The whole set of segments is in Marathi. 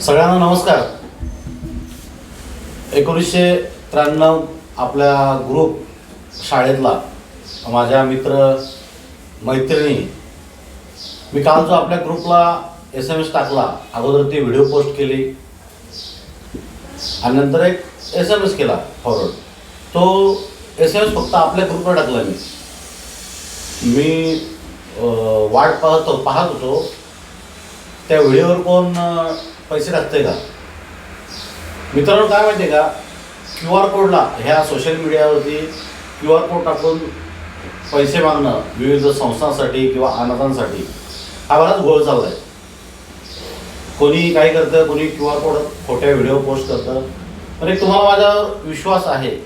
सगळ्यांना नमस्कार. एकोणीसशे त्र्याण्णव आपल्या ग्रुप शाळेतला माझ्या मित्र मैत्रिणी मी काल जो आपल्या ग्रुपला एस एम एस टाकला अगोदर ती व्हिडिओ पोस्ट केली आणि नंतर एक एस एम एस केला फॉरवर्ड तो एस एम एस फक्त आपल्या ग्रुपला टाकला मी. मी वाट पाहतो पाहत होतो. त्या व्हिडिओवर कोण पैसे टाकतंय का? मित्रांनो काय माहिती आहे का? क्यू आर कोडला ह्या सोशल मीडियावरती क्यू आर कोड टाकून पैसे मागणं विविध संस्थांसाठी किंवा अनाथांसाठी हा बराच घोळ चाललाय. कोणी काय करतं कोणी क्यू आर कोड खोट्या व्हिडिओ पोस्ट करतं. पण एक तुम्हाला माझ्यावर विश्वास आहे.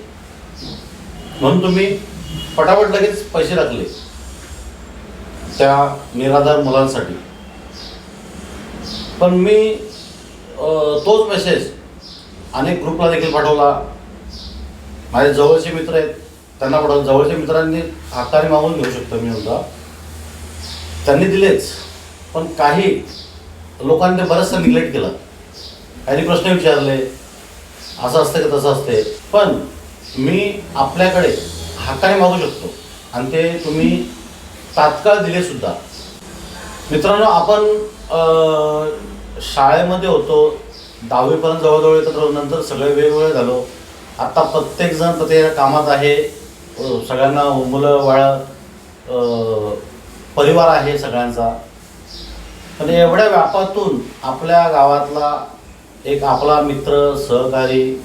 म्हणून तुम्ही पटापट लगेच पैसे टाकले. त्या निराधार मुलांसाठी. पण मी तोच मेसेज अनेक ग्रुपला देखील पाठवला. माझे जवळचे मित्र आहेत त्यांना पाठवलं. जवळच्या मित्रांनी हाताने मागून घेऊ शकतो मी म्हणता. त्यांनी दिलेच पण काही लोकांनी ते बरंचसं निग्लेक्ट केलं. काही प्रश्न विचारले असं असतं का तसं असते पण मी आपल्याकडे हक्काने मागू शकतो. आणि ते तुम्ही तात्काळ दिले सुद्धा मित्रांनो आपण शाळेमध्ये होतो. दहावीपर्यंत जवळजवळ एकत्र नंतर सगळे वेगवेगळे झालो. आत्ता प्रत्येकजण प्रत्येक कामात आहे. सगळ्यांना मुलं वाळ परिवार आहे सगळ्यांचा. पण एवढ्या व्यापातून आपल्या गावातला एक आपला मित्र सहकारी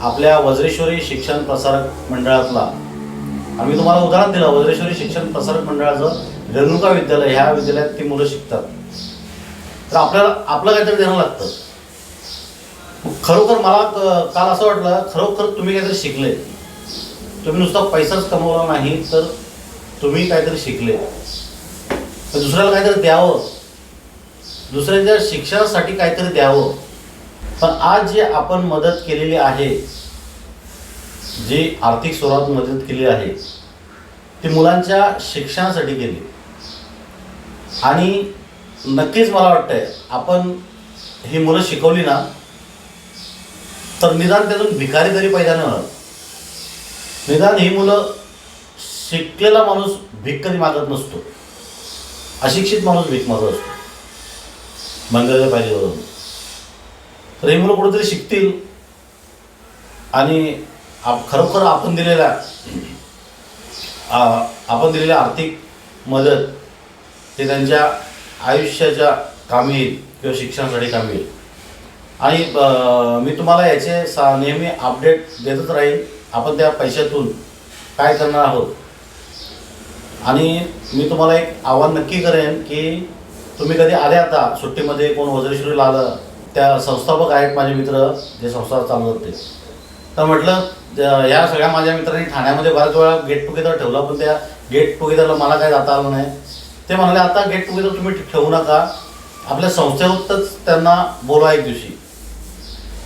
आपल्या वज्रेश्वरी शिक्षण प्रसारक मंडळातला. आम्ही तुम्हाला उदाहरण दिलं वज्रेश्वरी शिक्षण प्रसारक मंडळाचं रेणुका विद्यालय ह्या विद्यालयात ती मुलं शिकतात. तर आपल्याला आपलं काहीतरी देणं लागतं. खरोखर मला काल असं वाटलं खरोखर तुम्ही काहीतरी शिकले. तुम्ही नुसता पैसाच कमवला नाही तर तुम्ही काहीतरी शिकले. तर दुसऱ्याला काहीतरी द्यावं. दुसऱ्यांच्या शिक्षणासाठी काहीतरी द्यावं. पण आज जे आपण मदत केलेली आहे जी आर्थिक स्वरूपात मदत केली आहे ती मुलांच्या शिक्षणासाठी केली. आणि नक्कीच मला वाटतंय आपण ही मुलं शिकवली ना तर निदान त्यातून भिकारी तरी पैदा नाही होणार. निदान ही मुलं शिकलेला माणूस भीक कधी मागत नसतो. अशिक्षित माणूस भीक मागत असतो. मंगळाच्या पाहिजेवरून तर ही मुलं कुठेतरी शिकतील. आणि आप खरोखर आपण दिलेल्या आपण दिलेल्या आर्थिक मदत ते त्यांच्या आयुष्याच्या कामी येईल किंवा शिक्षणासाठी कामी येईल आणि मी तुम्हाला याचे सा नेहमी अपडेट देतच राहील आपण त्या पैशातून काय करणार आहोत? आणि मी तुम्हाला एक आव्हान नक्की करेन की तुम्ही कधी आले आता सुट्टीमध्ये कोण वज्रेश्वरीला आलं त्या संस्थापक आहेत माझे मित्र जे संस्था चालवत ते. तर म्हटलं ज- ह्या सगळ्या माझ्या मित्रांनी ठाण्यामध्ये बऱ्याच वेळा गेट टुगेदर ठेवला पण त्या गेट टुगेदरला मला काय जाता आलं नाही. ते म्हणाले आता गेट टुगेदर तुम्ही ठेवू नका. आपल्या संस्थेवरच त्यांना बोलवा एक दिवशी.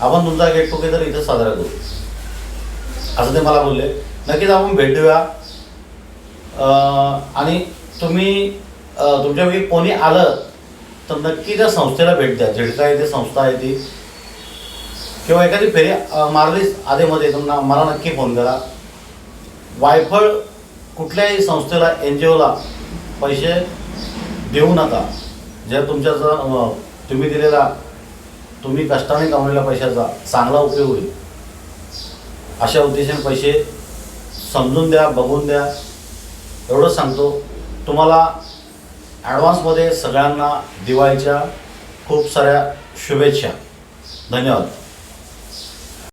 आपण तुमचा गेट टुगेदर इथं साजरा करू. असं ते मला बोलले. नक्कीच आपण भेट देऊया. आणि तुम्ही तुमच्यापैकी कोणी आलं तर नक्की त्या संस्थेला भेट द्या. झेडका येते संस्था आहे ती. किंवा एखादी फेरी मारली मारलीच आधीमध्ये मला नक्की फोन करा. वायफळ कुठल्याही संस्थेला एन जी ओला पैसे देऊ नका. जर तुमच्या जर, तुम्ही दिलेला तुम्ही कष्टाने कमवलेल्या पैशाचा चांगला उपयोग होईल. अशा उद्देशाने पैसे समजून द्या बघून द्या. एवढंच सांगतो तुम्हाला ॲडव्हान्समध्ये सगळ्यांना दिवाळीच्या खूप साऱ्या शुभेच्छा. धन्यवाद.